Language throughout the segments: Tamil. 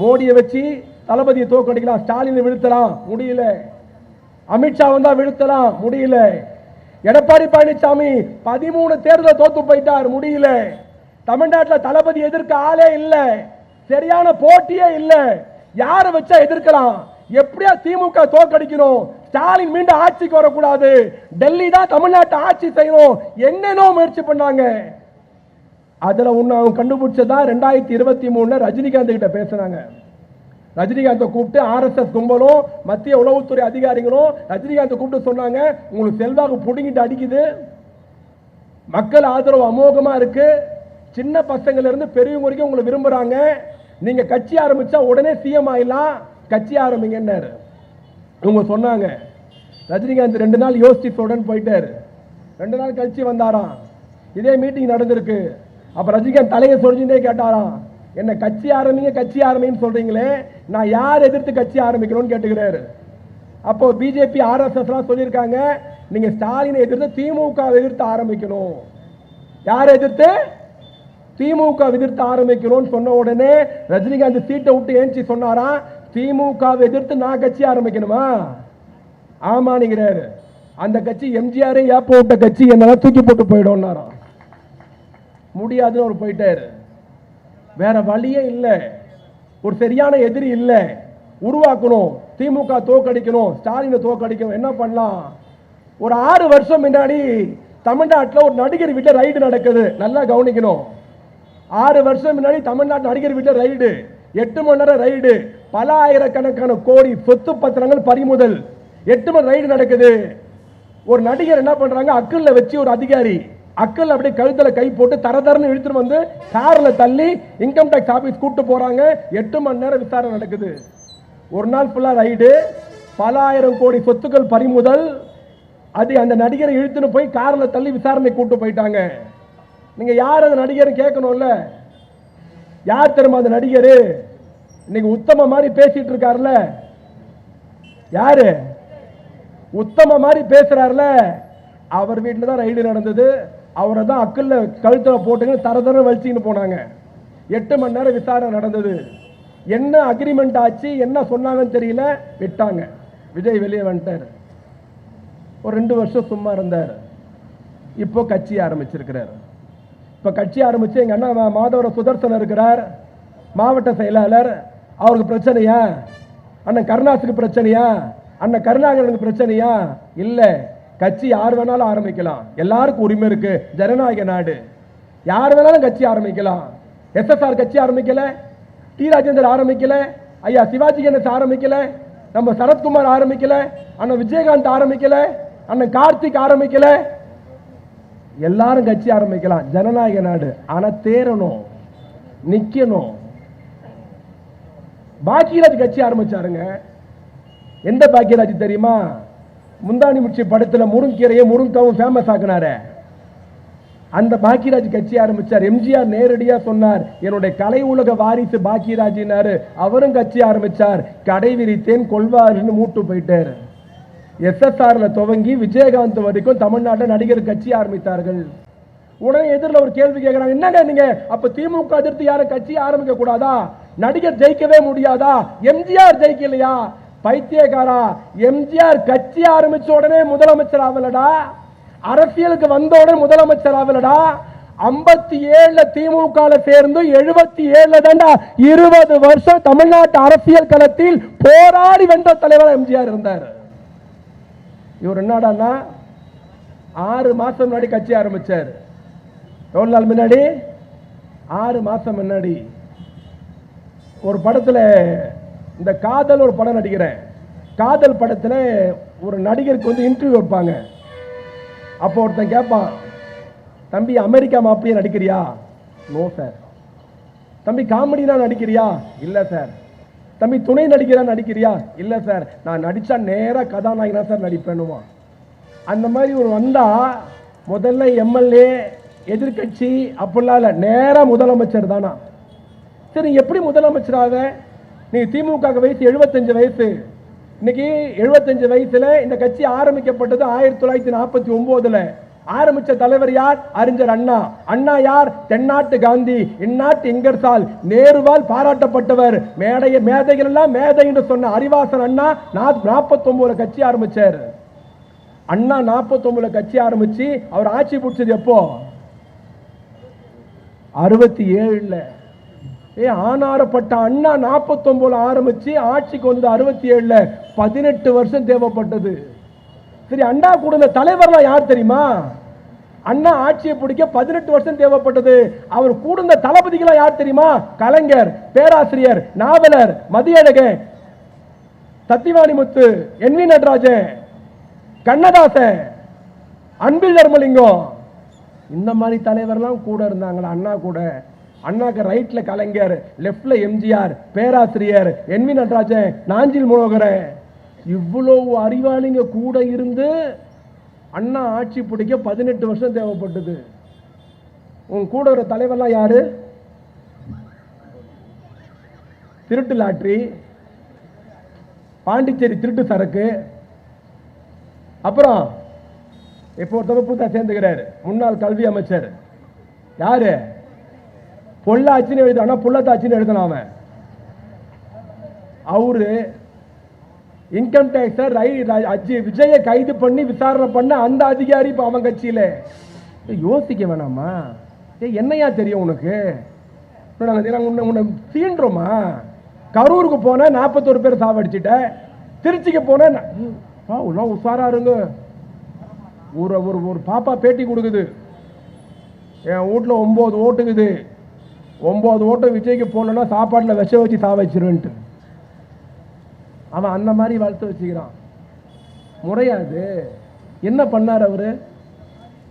மோடியை வச்சு தளபதியை தோக்கடிக்கலாம் ஸ்டாலினை வீழ்த்தலாம் முடியல. அமித்ஷா வந்தா வீழ்த்தலாம் முடியல. எடப்பாடி பழனிசாமி பதிமூணு தேர்தல் தோத்து போயிட்டார் முடியல. தமிழ்நாட்டில் தளபதி எதிர்க்க ஆளே இல்லை. சரியான போட்டியே இல்லை. யாரை வச்சா எதிர்க்கலாம்? எப்படியா திமுக தோக்கடிக்கணும் ஸ்டாலின் மீண்டும் ஆட்சிக்கு வரக்கூடாது. டெல்லி தான் தமிழ்நாட்டை ஆட்சி செய்யணும். என்னென்னோ முயற்சி பண்ணாங்க. அதில் ஒன்று அவங்க கண்டுபிடிச்சதா ரெண்டாயிரத்தி இருபத்தி மூணில் ரஜினிகாந்த் கிட்ட பேசுனாங்க. ரஜினிகாந்தை கூப்பிட்டு ஆர்எஸ்எஸ் கும்பலும் மத்திய உளவுத்துறை அதிகாரிகளும் ரஜினிகாந்தை கூப்பிட்டு சொன்னாங்க உங்களுக்கு செல்வாக்கு பிடுங்கிட்டு அடிக்குது. மக்கள் ஆதரவு அமோகமாக இருக்கு. சின்ன பசங்கள்லேருந்து பெரியவங்க வரைக்கும் உங்களை விரும்புகிறாங்க நீங்கள் கட்சி ஆரம்பித்தா உடனே சிஎம் ஆயிடலாம். கட்சி ஆரம்பிங்கன்னாரு. இவங்க சொன்னாங்க. ரஜினிகாந்த் ரெண்டு நாள் யோசிச்சு உடனே போயிட்டார். ரெண்டு நாள் கழிச்சு வந்தாராம். இதே மீட்டிங் நடந்திருக்கு. அப்ப ரஜினிகாந்த் தலையை சொரிஞ்சுட்டே கேட்டாராம். என்ன கட்சி ஆரம்பிங்க கட்சி ஆரம்பின்னு சொல்றீங்களே? நான் யார் எதிர்த்து கட்சி ஆரம்பிக்கணும்னு கேட்டுக்கிறாரு. அப்போ பிஜேபி ஆர்எஸ்எஸ்லாம் சொல்லியிருக்காங்க நீங்க ஸ்டாலினை எதிர்த்து திமுக எதிர்த்து ஆரம்பிக்கணும். யார் எதிர்த்து? திமுக எதிர்த்து ஆரம்பிக்கணும்னு சொன்ன உடனே ரஜினிகாந்த் சீட்டை விட்டு ஏஞ்சி சொன்னாராம் திமுக எதிர்த்து நான் கட்சி ஆரம்பிக்கணுமா? ஆமானுங்கிறாரு அந்த கட்சி எம்ஜிஆரே ஏப்ப விட்ட கட்சி என்னதான் தூக்கி போட்டு போயிடும்னாராம். முடியாதுன்னு அவர் போயிட்டாரு. வேற வழியே இல்லை. ஒரு சரியான எதிரி இல்லை. உருவாக்கணும். திமுக தோக்கடிக்கணும். ஸ்டாலினை தோக்கடிக்கணும். என்ன பண்ணலாம்? ஒரு ஆறு வருஷம் முன்னாடி தமிழ்நாட்டில் ஒரு நடிகர் வீட்டில் ரைடு நடக்குது. நல்லா கவனிக்கணும். ஆறு வருஷம் முன்னாடி தமிழ்நாட்டு நடிகர் வீட்டில் ரைடு எட்டு மணி நேரம் ரைடு பல ஆயிரக்கணக்கான கோடி சொத்து பத்திரங்கள் பறிமுதல். எட்டு மணி ரைடு நடக்குது. ஒரு நடிகர் என்ன பண்ணுறாங்க அக்கல்ல வச்சு ஒரு அதிகாரி. அக்கல் அப்படியே கழுத்தில் கை போட்டு தரதரன்னு இழுத்துட்டு வந்து காரில் தள்ளி இன்கம் டேக்ஸ் ஆஃபீஸ் கூட்டு போகிறாங்க எட்டு மணி நேரம் விசாரணை நடக்குது. ஒரு நாள் ஃபுல்லாக ரைடு பல ஆயிரம் கோடி சொத்துக்கள் பறிமுதல். அது அந்த நடிகரை இழுத்துன்னு போய் காரில் தள்ளி விசாரணை கூப்பிட்டு போயிட்டாங்க. நீங்கள் யார் அந்த நடிகர் கேட்கணும்ல? யார் தெரியுமா அந்த நடிகர்? இன்னைக்கு உத்தம மாதிரி பேசிட்டு இருக்காருல்ல யாரு? உத்தம மாதிரி பேசுறாருல. அவர் வீட்டில் தான் ரைடு நடந்தது. அவரை தான் அக்கல்ல கழுத்தில் போட்டுங்க தர தர வலிச்சின்னு போனாங்க. எட்டு மணி நேரம் விசாரணை நடந்தது. என்ன அக்ரிமெண்ட் ஆச்சு என்ன சொன்னாங்கன்னு தெரியல விட்டாங்க. விஜய் வெளியே வந்துட்டார். ஒரு ரெண்டு வருஷம் சும்மா இருந்தார். இப்போ கட்சி ஆரம்பிச்சிருக்கிறார். இப்போ கட்சி ஆரம்பித்து எங்கள் அண்ணா மாதவர சுதர்சன் இருக்கிறார். மாவட்ட செயலாளர். அவருக்கு பிரச்சனையா? அண்ணன் கருணாசுக்கு பிரச்சனையா? அண்ணன் கருணாகரனுக்கு பிரச்சனையா? இல்லை. கட்சி யார் வேணாலும் ஆரம்பிக்கலாம். எல்லாருக்கும் உரிமை இருக்கு. ஜனநாயக நாடு. யார் வேணாலும் கட்சி ஆரம்பிக்கலாம். எஸ்எஸ்ஆர் கட்சி ஆரம்பிக்கல. டி ராஜேந்தர் ஆரம்பிக்கல. ஐயா சிவாஜி கணேஷ் ஆரம்பிக்கல. நம்ம சரத்குமார் ஆரம்பிக்கல. அண்ணன் விஜயகாந்த் ஆரம்பிக்கல. அண்ணன் கார்த்திக் ஆரம்பிக்கல. எல்லாரும் கட்சி ஆரம்பிக்கலாம். ஜனநாயக நாடு. ஆனா தேரணும் நிக்கணும். பாக்கியராஜ் கட்சி ஆரம்பிச்சாருங்க. எந்த பாக்கியராஜ் தெரியுமா? முந்தானி முச்சி படத்தில் முருங்கீரையை முருங்காவும் ஃபேமஸ் ஆக்குனாரு. அந்த பாக்கியராஜ் கட்சி ஆரம்பிச்சார். எம்ஜிஆர் நேரடியாக சொன்னார் என்னுடைய கலை உலக வாரிசு பாக்கியராஜினாரு அவரும் கட்சி ஆரம்பிச்சார். கடை விரித்தேன் கொள்வாருன்னு மூட்டு போயிட்டார். எஸ்எஸ்ஆர்ல துவங்கி விஜயகாந்த் வரைக்கும் தமிழ்நாட்டில் நடிகர் கட்சி ஆரம்பித்தார்கள். உடனே எதிரில் ஒரு கேள்வி கேட்குறாங்க என்னங்க நீங்க? அப்ப திமுக எதிர்த்து யாரும் கட்சி ஆரம்பிக்க கூடாதா நடிகர் ஜெயிக்கவே முடியாதா? எம்ஜிஆர் ஜெயிக்கலையா? பைத்தியக்காரா எம்ஜிஆர் கட்சி ஆரம்பிச்ச உடனே முதலமைச்சர் ஆகலடா? அரசியலுக்கு வந்த உடனே முதலமைச்சர் ஆகலடா? ஐம்பத்தி ஏழுல திமுக சேர்ந்து எழுபத்தி ஏழுல தாண்டா இருபது வருஷம் தமிழ்நாட்டு அரசியல் களத்தில் போராடி வென்ற தலைவர் எம்ஜிஆர் இருந்தார். இவர் என்னடான்னா ஆறு மாசம் முன்னாடி கட்சி ஆரம்பிச்சார். எவ்வளவு நாள் முன்னாடி? ஆறு மாசம் முன்னாடி. ஒரு படத்துல இந்த காதல் ஒரு படம் நடிக்கிறேன். காதல் படத்தில் ஒரு நடிகருக்கு வந்து இன்டர்வியூ வைப்பாங்க. அப்போ ஒருத்தன் கேட்பான் தம்பி அமெரிக்கா மாப்பிளையே நடிக்கிறியா? நோ சார் தம்பி காமெடினா நடிக்கிறியா? இல்லை சார் தம்பி துணை நடிக்கிறா நடிக்கிறியா? இல்லை சார் நான் நடித்தா நேராக கதாநாயகனா சார் நடிப்பேனுமா அந்த மாதிரி ஒரு வந்தால் முதல்ல எம்எல்ஏ எதிர்க்கட்சி அப்படிலாம் இல்லை. நேராக முதலமைச்சர் தானா. சரி எப்படி முதலமைச்சராக நீ திமுக வயசு எழுபத்தஞ்சு வயசு. இன்னைக்கு எழுபத்தஞ்சு வயசுல இந்த கட்சி ஆரம்பிக்கப்பட்டது ஆயிரத்தி தொள்ளாயிரத்தி நாற்பத்தி ஒன்பதுல ஆரம்பிச்ச தலைவர் யார்? அறிஞர் அண்ணா. அண்ணா யார்? தென்னாட்டு காந்தி. இந்நாட்டு இங்கர்சால் நேருவால் பாராட்டப்பட்டவர். மேடைய மேதைகள் எல்லாம் மேதை என்று சொன்ன அறிவாசன் அண்ணா நாற்பத்தி ஒன்பதுல கட்சி ஆரம்பிச்சார். அண்ணா நாற்பத்தி ஒன்பதுல கட்சி ஆரம்பிச்சு அவர் ஆட்சி பிடிச்சது எப்போ? அறுபத்தி ஏழுல. ஏ ஆனாரப்பட்ட அண்ணா நாற்பத்தொம்போது ஆரம்பித்து ஆட்சிக்கு வந்தது அறுபத்தி ஏழில் பதினெட்டு வருஷம் தேவைப்பட்டது. சரி அண்ணா கூட இந்த தலைவர்லாம் யார் தெரியுமா? அண்ணா ஆட்சியை பிடிக்க பதினெட்டு வருஷம் தேவைப்பட்டது. அவர் கூடுந்த தளபதிகளாம் யார் தெரியுமா? கலைஞர் பேராசிரியர் நாவலர் மதியழகன் சத்திவாணிமுத்து என் வி நடராஜன் கண்ணதாசன் அன்பில் தர்மலிங்கம். இந்த மாதிரி தலைவர்லாம் கூட இருந்தாங்களா? அண்ணா கூட. அண்ணாக்கு ரைட்ல கலைஞர் லெஃப்ட்ல எம்ஜிஆர் பேராசிரியர் என்வி நடராஜன் நாஞ்சில் மனோகரன். இவ்வளவு அறிவாளிங்க கூட இருந்து அண்ணா ஆட்சி பிடிக்க பதினெட்டு வருஷம் தேவைப்பட்டது. உன் கூட ஒரு தலைவர்லாம் யாரு? திருட்டு லாட்ரி பாண்டிச்சேரி திருட்டு சரக்கு அப்புறம் இப்போ ஒருத்தவங்க புதுசா சேர்ந்துக்கிறாரு முன்னாள் கல்வி அமைச்சர். யாரு? பொள்ளாச்சின்னு எழுதுனா புள்ளத்தாச்சின்னு எழுதணும் அவன். அவரு இன்கம் டேக்ஸ ரை அஜி விஜயை கைது பண்ணி விசாரணை பண்ண அந்த அதிகாரி இப்போ அவன் கட்சியில. யோசிக்க வேணாமா? ஏய் என்னையா தெரியும் உனக்கு? நாங்கள் உன்னை உன்னை சீன்றோமா கரூருக்கு போனேன் நாற்பத்தோரு பேர் சாவடிச்சிட்டேன் திருச்சிக்கு போனேன் நான், எல்லாம் உஷாரா இருங்க. ஒரு ஒரு ஒரு பாப்பா பேட்டி கொடுக்குது. என் வீட்டில் ஒம்பது ஓட்டுக்குது. ஒம்பது ஓட்டம் விஜய்க்கு போடலன்னா சாப்பாட்டில் விஷ வச்சு சாவச்சிருவன்ட்டு அவன் அந்த மாதிரி வளர்த்து வச்சுக்கிறான். முறையாது என்ன பண்ணார் அவரு?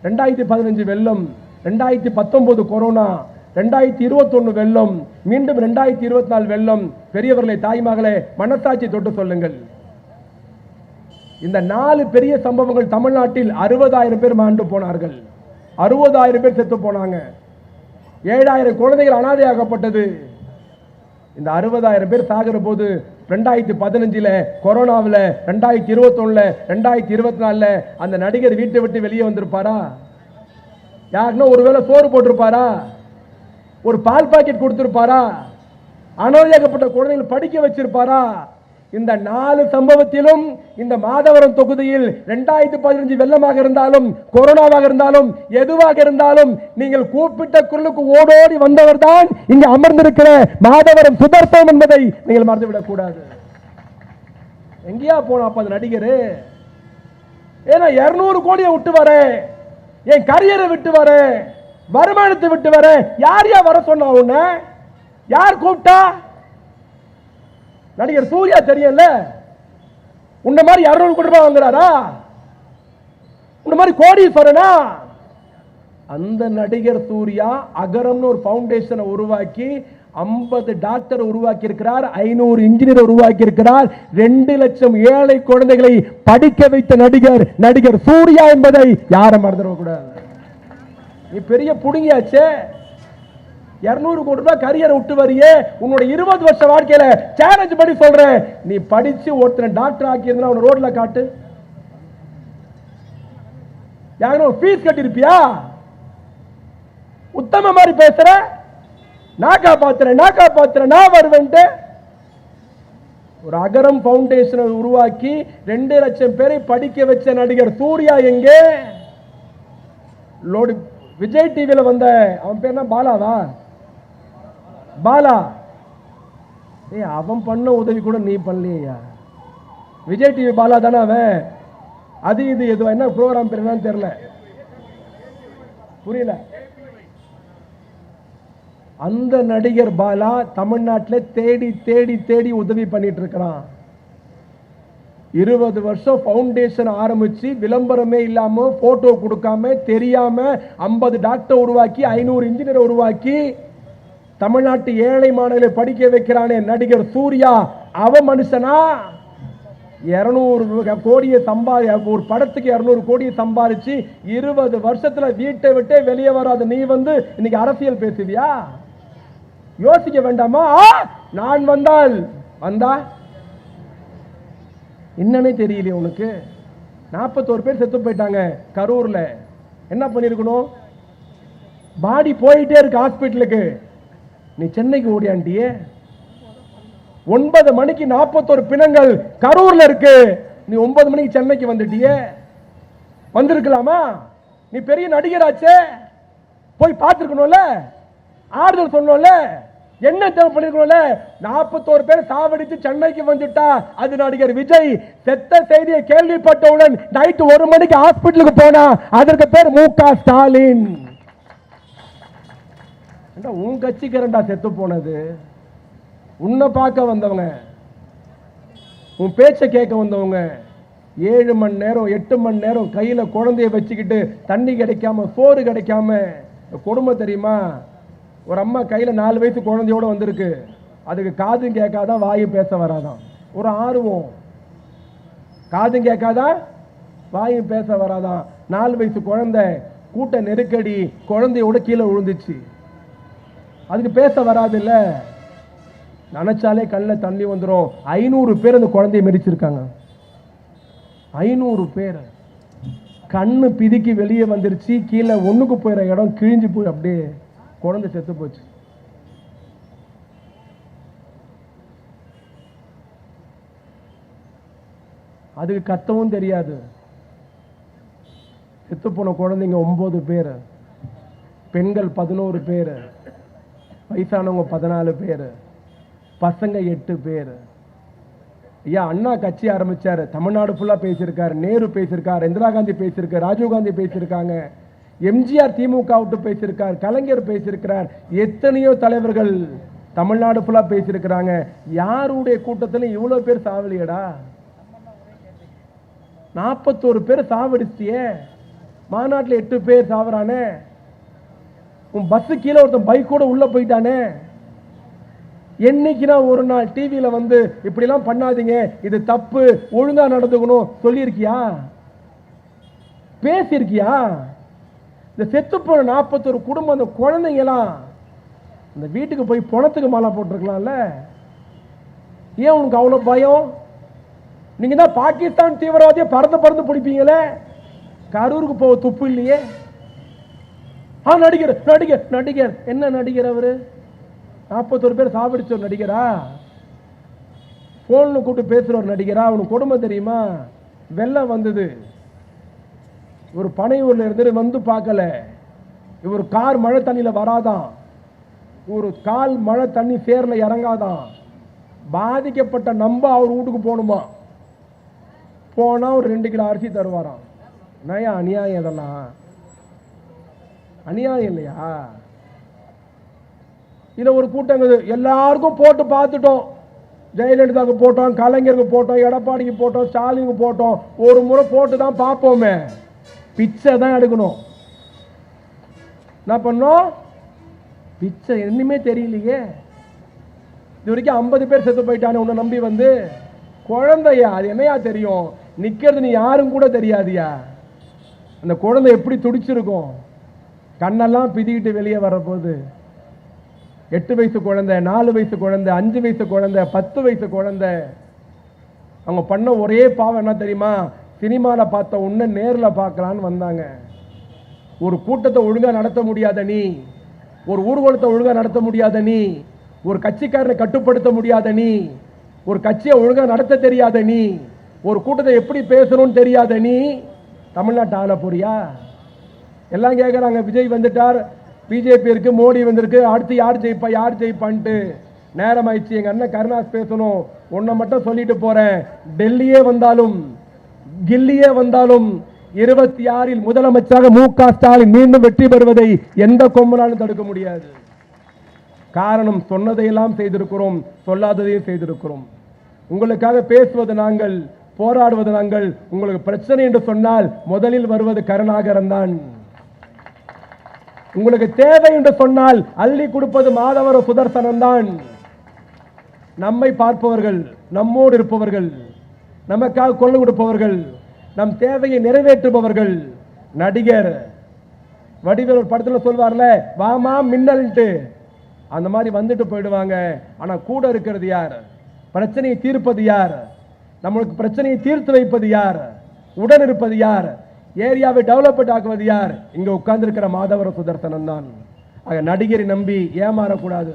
ரெண்டாயிரத்தி பதினஞ்சு வெள்ளம் ரெண்டாயிரத்தி பத்தொன்பது கொரோனா ரெண்டாயிரத்தி இருபத்தொன்னு வெள்ளம் மீண்டும் ரெண்டாயிரத்தி இருபத்தி நாலு வெள்ளம் பெரியவர்களை தாய்மகளே மனசாட்சி தொட்டு சொல்லுங்கள். இந்த நாலு பெரிய சம்பவங்கள் தமிழ்நாட்டில் அறுபதாயிரம் பேர் மாண்டு போனார்கள். அறுபதாயிரம் பேர் செத்து போனாங்க. ஏழாயிரம் குழந்தைகள் அனாதையாகப்பட்டது. இந்த அறுபதாயிரம் பேர் சாகிற போது ரெண்டாயிரத்தி பதினஞ்சில் கொரோனாவில் ரெண்டாயிரத்தி இருபத்தொன்னில் ரெண்டாயிரத்தி இருபத்தி நாலில் அந்த நடிகர் வீட்டை விட்டு வெளியே வந்திருப்பாரா? யாருன்னா ஒருவேளை சோறு போட்டிருப்பாரா? ஒரு பால் பாக்கெட் கொடுத்துருப்பாரா? அனாதையாகப்பட்ட குழந்தைகள் படிக்க வச்சிருப்பாரா? இந்த நாலு சம்பவத்திலும் இந்த மாதவரம் தொகுதியில் ரெண்டாயிரத்தி பதினஞ்சு வெள்ளமாக இருந்தாலும் கொரோனாவாக இருந்தாலும் எதுவாக இருந்தாலும் நீங்கள் கூப்பிட்ட குரலுக்கு ஓடோடி வந்தவர் தான் இங்க அமர்ந்திருக்கிற மாதவரம் சுதர்த்தம் என்பதை நீங்கள் மறந்துவிடக் கூடாது எங்கேயா போனா அப்ப அந்த நடிகர்? ஏன்னா இருநூறு கோடியை விட்டு வரேன் என் கரியரை விட்டு வரேன் வருமானத்தை விட்டு வரேன் யார் யார் வர சொன்னா உன்ன? யார் கூப்பிட்டா? நடிகர் சூர்யா தெரியல உன்ன மாதிரி இருநூறு கோடி ரூபாய் வாங்குறாரா? உன்ன மாதிரி கோடீஸ்வரனா? அந்த நடிகர் சூர்யா அகரம்னு ஒரு ஃபவுண்டேஷனை உருவாக்கி ஐம்பது டாக்டர் உருவாக்கி இருக்கிறார் ஐநூறு இன்ஜினியர் உருவாக்கி இருக்கிறார் ரெண்டு லட்சம் ஏழை குழந்தைகளை படிக்க வைத்த நடிகர் நடிகர் சூர்யா என்பதை யாரும் மறந்துடக்கூடாது. நீ பெரிய புடுங்கியாச்சே. இருநூறு கோடி ரூபாய் கரியரை விட்டு வரியே. உன்னோட இருபது வருஷ வாழ்க்கையில சேலஞ்ச் படி சொல்றேன். நீ படிச்சு ஒருத்தனை டாக்டர் ஆக்கியிருந்தா அவனை ரோட்ல காட்டு. யாரும் ஃபீஸ் கட்டிருப்பியா உத்தம மாதிரி பேசுற? நான் காப்பாத்துறேன் நான் காப்பாத்துறேன் நான் வருவேன்ட்டு. ஒரு அகரம் ஃபவுண்டேஷனை உருவாக்கி ரெண்டு லட்சம் பேரை படிக்க வச்ச நடிகர் சூர்யா எங்கே? லோடு விஜய் டிவியில் வந்த அவன் பேர் என்ன பாலாவா? பாலா. ஏய் அவன் பண்ண உதவி கூட நீ பண்ணலையா? விஜய் டிவி பாலா தானே அவன்? அது இது எது என்ன ப்ரோக்ராம் பேர் என்னன்னு தெரியல. புரியல. அந்த நடிகர் பாலா தமிழ்நாட்டில் தேடி தேடி தேடி உதவி பண்ணிட்டு இருக்கிறான் இருபது வருஷம் ஃபவுண்டேஷன் ஆரம்பித்து விளம்பரமே இல்லாமல் ஃபோட்டோ கொடுக்காம தெரியாமல் ஐம்பது டாக்டர் உருவாக்கி ஐநூறு இன்ஜினியர் உருவாக்கி தமிழ்நாட்டு ஏழை மாணவர்களை படிக்க வைக்கிறானே நடிகர் சூர்யா. அவ மனுஷனா? இருநூறு கோடியை சம்பாதி ஒரு படத்துக்கு இரநூறு கோடியை சம்பாதிச்சு இருபது வருஷத்துல வீட்டை விட்டே வெளியே வராத நீ வந்து இன்னைக்கு அரசியல் பேசுவியா? யோசிக்க வேண்டாமா? நான் வந்தால். வந்தா? என்னன்னே தெரியலையே உனக்கு. நாற்பத்தோரு பேர் செத்து போயிட்டாங்க கரூர்ல. என்ன பண்ணிருக்கணும் பாடி போயிட்டே இருக்கு ஹாஸ்பிட்டலுக்கு. நீ சென்னைக்கு ஓடியாண்டியே ஒன்பது மணிக்கு நாற்பத்தோரு பிணங்கள் கரூர்ல இருக்கு. நீ ஒன்பது மணிக்கு சென்னைக்கு வந்துட்டியே. வந்திருக்கலாமா? நீ பெரிய நடிகராச்சே. போய் பார்த்துருக்கணும்ல? ஆறுதல் சொல்லணும்ல என்ன தேவை பண்ணிருக்கணும்ல? நாற்பத்தோரு பேர் சாவடித்து சென்னைக்கு வந்துட்டா. அது நடிகர் விஜய் செத்த செய்தியை கேள்விப்பட்டவுடன் நைட்டு ஒரு மணிக்கு ஹாஸ்பிட்டலுக்கு போனா. அதற்கு பேர் மு க ஸ்டாலின். ஏண்டா, உன் கட்சிக்காரன்டா செத்து போனது? உன்னை பார்க்க வந்தவங்க உன் பேச்சை கேட்க வந்தவங்க ஏழு மணி நேரம் எட்டு மணி நேரம் கையில் குழந்தைய வச்சுக்கிட்டு தண்ணி கிடைக்காம சோறு கிடைக்காம கொடுமை தெரியுமா? ஒரு அம்மா கையில் நாலு வயசு குழந்தையோட வந்திருக்கு. அதுக்கு காதும் கேட்காதான் வாயும் பேச வராதான் ஒரு ஆர்வம். காதும் கேட்காதான் வாயும் பேச வராதான் நாலு வயசு குழந்தை கூட்ட நெருக்கடி குழந்தையோட கீழே விழுந்துச்சு. அதுக்கு பேச வராது நினச்சாலே கண்ணில் தண்ணி வந்துடும் ஐநூறு பேர் அந்த குழந்தைய மெரிச்சிருக்காங்க ஐநூறு பேர். கண்ணு பிதுக்கி வெளியே வந்துருச்சு. கீழே ஒன்றுக்கு போயிற இடம் கிழிஞ்சு போய் அப்படியே குழந்தை செத்து போச்சு. அதுக்கு கத்தவும் தெரியாது. செத்து போன குழந்தைங்க ஒம்பது பேர். பெண்கள் பதினோரு பேர். வயசானவங்க பதினாலு பேர் பசங்க எட்டு பேர். ஐயா அண்ணா கட்சி ஆரம்பித்தார் தமிழ்நாடு ஃபுல்லாக பேசியிருக்காரு. நேரு பேசியிருக்கார் இந்திரா காந்தி பேசியிருக்கார் ராஜீவ் காந்தி பேசியிருக்காங்க. எம்ஜிஆர் திமுக விட்டு பேசியிருக்கார் கலைஞர் பேசியிருக்கிறார். எத்தனையோ தலைவர்கள் தமிழ்நாடு ஃபுல்லாக பேசியிருக்கிறாங்க. யாருடைய கூட்டத்திலும் இவ்வளோ பேர் சாவலியடா? நாற்பத்தோரு பேர் சாவடிச்சியே மாநாட்டில் எட்டு பேர் சாவறானே. உன் பஸ்ஸு கீழே ஒருத்தன் பைக்கோட உள்ளே போயிட்டானே. என்னைக்குனா ஒரு நாள் டிவியில் வந்து இப்படிலாம் பண்ணாதீங்க. இது தப்பு. ஒழுங்காக நடந்துக்கணும். சொல்லியிருக்கியா? பேசியிருக்கியா? இந்த செத்து போன நாற்பத்தொரு குடும்பம் அந்த குழந்தைங்களாம் இந்த வீட்டுக்கு போய் பணத்துக்கு மாலை போட்டிருக்கலாம்ல. ஏன் உனக்கு அவ்வளோ பயம்? நீங்கள் தான் பாகிஸ்தான் தீவிரவாதியை பறந்து பறந்து பிடிப்பீங்களே. கரூருக்கு போக துப்பு இல்லையே. ஆ நடிகர் நடிகர் நடிகர். என்ன நடிகர் அவர்? நாற்பத்தொரு பேர் சாப்பிடிச்ச ஒரு நடிகரா ஃபோனில் கூப்பிட்டு பேசுகிற ஒரு நடிகரா? அவனுக்கு கொடுமை தெரியுமா? வெள்ளம் வந்தது. ஒரு பனையூர்ல இருந்து வந்து பார்க்கல. இவர் கார் மழை தண்ணியில் வராதான். ஒரு கால் மழை தண்ணி சேரில் இறங்காதான். பாதிக்கப்பட்ட நம்ப அவர் வீட்டுக்கு போகணுமா? போனால் ஒரு ரெண்டு கிலோ அரிசி தருவாராம். நயா அநியாயம் இதெல்லாம்? அநியாயம் இல்லையா? இதில் ஒரு கூட்டம் எல்லாருக்கும் போட்டு பார்த்துட்டோம். ஜெயலலிதாவுக்கு போட்டோம் கலைஞருக்கு போட்டோம் எடப்பாடிக்கு போட்டோம் ஸ்டாலினுக்கு போட்டோம். ஒரு முறை போட்டு தான் பார்ப்போமே. பிச்சை தான் எடுக்கணும். என்ன பண்ணோம்? பிச்சை இன்னுமே தெரியலையே. இது வரைக்கும் ஐம்பது பேர் செத்து போயிட்டானே உன்னை நம்பி வந்து. குழந்தையா? அது என்னையா தெரியும்? நிற்கிறது நீ யாரும் கூட தெரியாதியா? அந்த குழந்தை எப்படி துடிச்சிருக்கும்? கண்ணெல்லாம் பிதிக்கிட்டு வெளியே வரப்போகுது எட்டு வயசு குழந்தை நாலு வயசு குழந்தை அஞ்சு வயசு குழந்தை பத்து வயசு குழந்தை அவங்க பண்ண ஒரே பாவம் என்ன தெரியுமா? சினிமாவில் பார்த்த ஒன்று நேரில் பார்க்கலான்னு வந்தாங்க. ஒரு கூட்டத்தை ஒழுங்காக நடத்த முடியாத நீ ஒரு ஊர்வலத்தை ஒழுங்காக நடத்த முடியாத நீ ஒரு கட்சிக்காரனை கட்டுப்படுத்த முடியாத நீ ஒரு கட்சியை ஒழுங்காக நடத்த தெரியாத நீ ஒரு கூட்டத்தை எப்படி பேசணும்னு தெரியாத நீ தமிழ்நாட்டு ஆள போறியா? எல்லாம் கேட்குறாங்க விஜய் வந்துட்டார். பிஜேபி இருக்கு மோடி வந்திருக்கு. அடுத்து யார் ஜெயிப்பா? யார் ஜெயிப்பான்ட்டு நேரம் ஆயிடுச்சு எங்கள் அண்ணன் கருணாஸ் பேசணும். உன்னை மட்டும் சொல்லிட்டு போகிறேன் டெல்லியே வந்தாலும் கில்லியே வந்தாலும் இருபத்தி ஆறில் முதலமைச்சராக மு க ஸ்டாலின் மீண்டும் வெற்றி பெறுவதை எந்த கொம்பனாலும் தடுக்க முடியாது. காரணம் சொன்னதையெல்லாம் செய்திருக்கிறோம். சொல்லாததையும் செய்திருக்கிறோம். உங்களுக்காக பேசுவது நாங்கள் போராடுவது நாங்கள். உங்களுக்கு பிரச்சனை என்று சொன்னால் முதலில் வருவது கருணாகரன் தான். உங்களுக்கு தேவை என்று சொன்னால் அள்ளி கொடுப்பது மாதவர சுதர்சனம் தான் நம்மை பார்ப்பவர்கள் நம்மோடு இருப்பவர்கள் நமக்காக கொள்ளு கொடுப்பவர்கள் நம் தேவையை நிறைவேற்றுபவர்கள் நடிகர். வடிவேல் ஒரு படத்தில் சொல்வார்ல வாமா மின்னல்ட்டு அந்த மாதிரி வந்துட்டு போயிடுவாங்க. ஆனால் கூட இருக்கிறது யார்? பிரச்சனையை தீர்ப்பது யார்? நம்மளுக்கு பிரச்சனையை தீர்த்து வைப்பது யார்? உடன் இருப்பது யார்? ஏரியாவை டெவலப்மெண்ட் ஆக்குவது யார்? இங்கே உட்கார்ந்துருக்கிற மாதவர சுதர்சனம் தான். ஆக நடிகரை நம்பி ஏமாறக்கூடாது.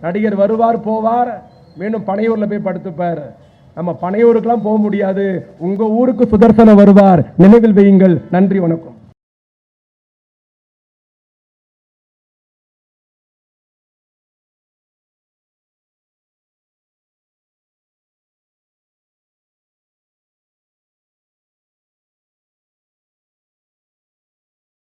நடிகர் வருவார் போவார். மீண்டும் பனையூரில் போய் படுத்துப்பார். நம்ம பனையூருக்கெல்லாம் போக முடியாது. உங்கள் ஊருக்கு சுதர்சனம் வருவார். நினைவில் வையுங்கள். நன்றி வணக்கம்.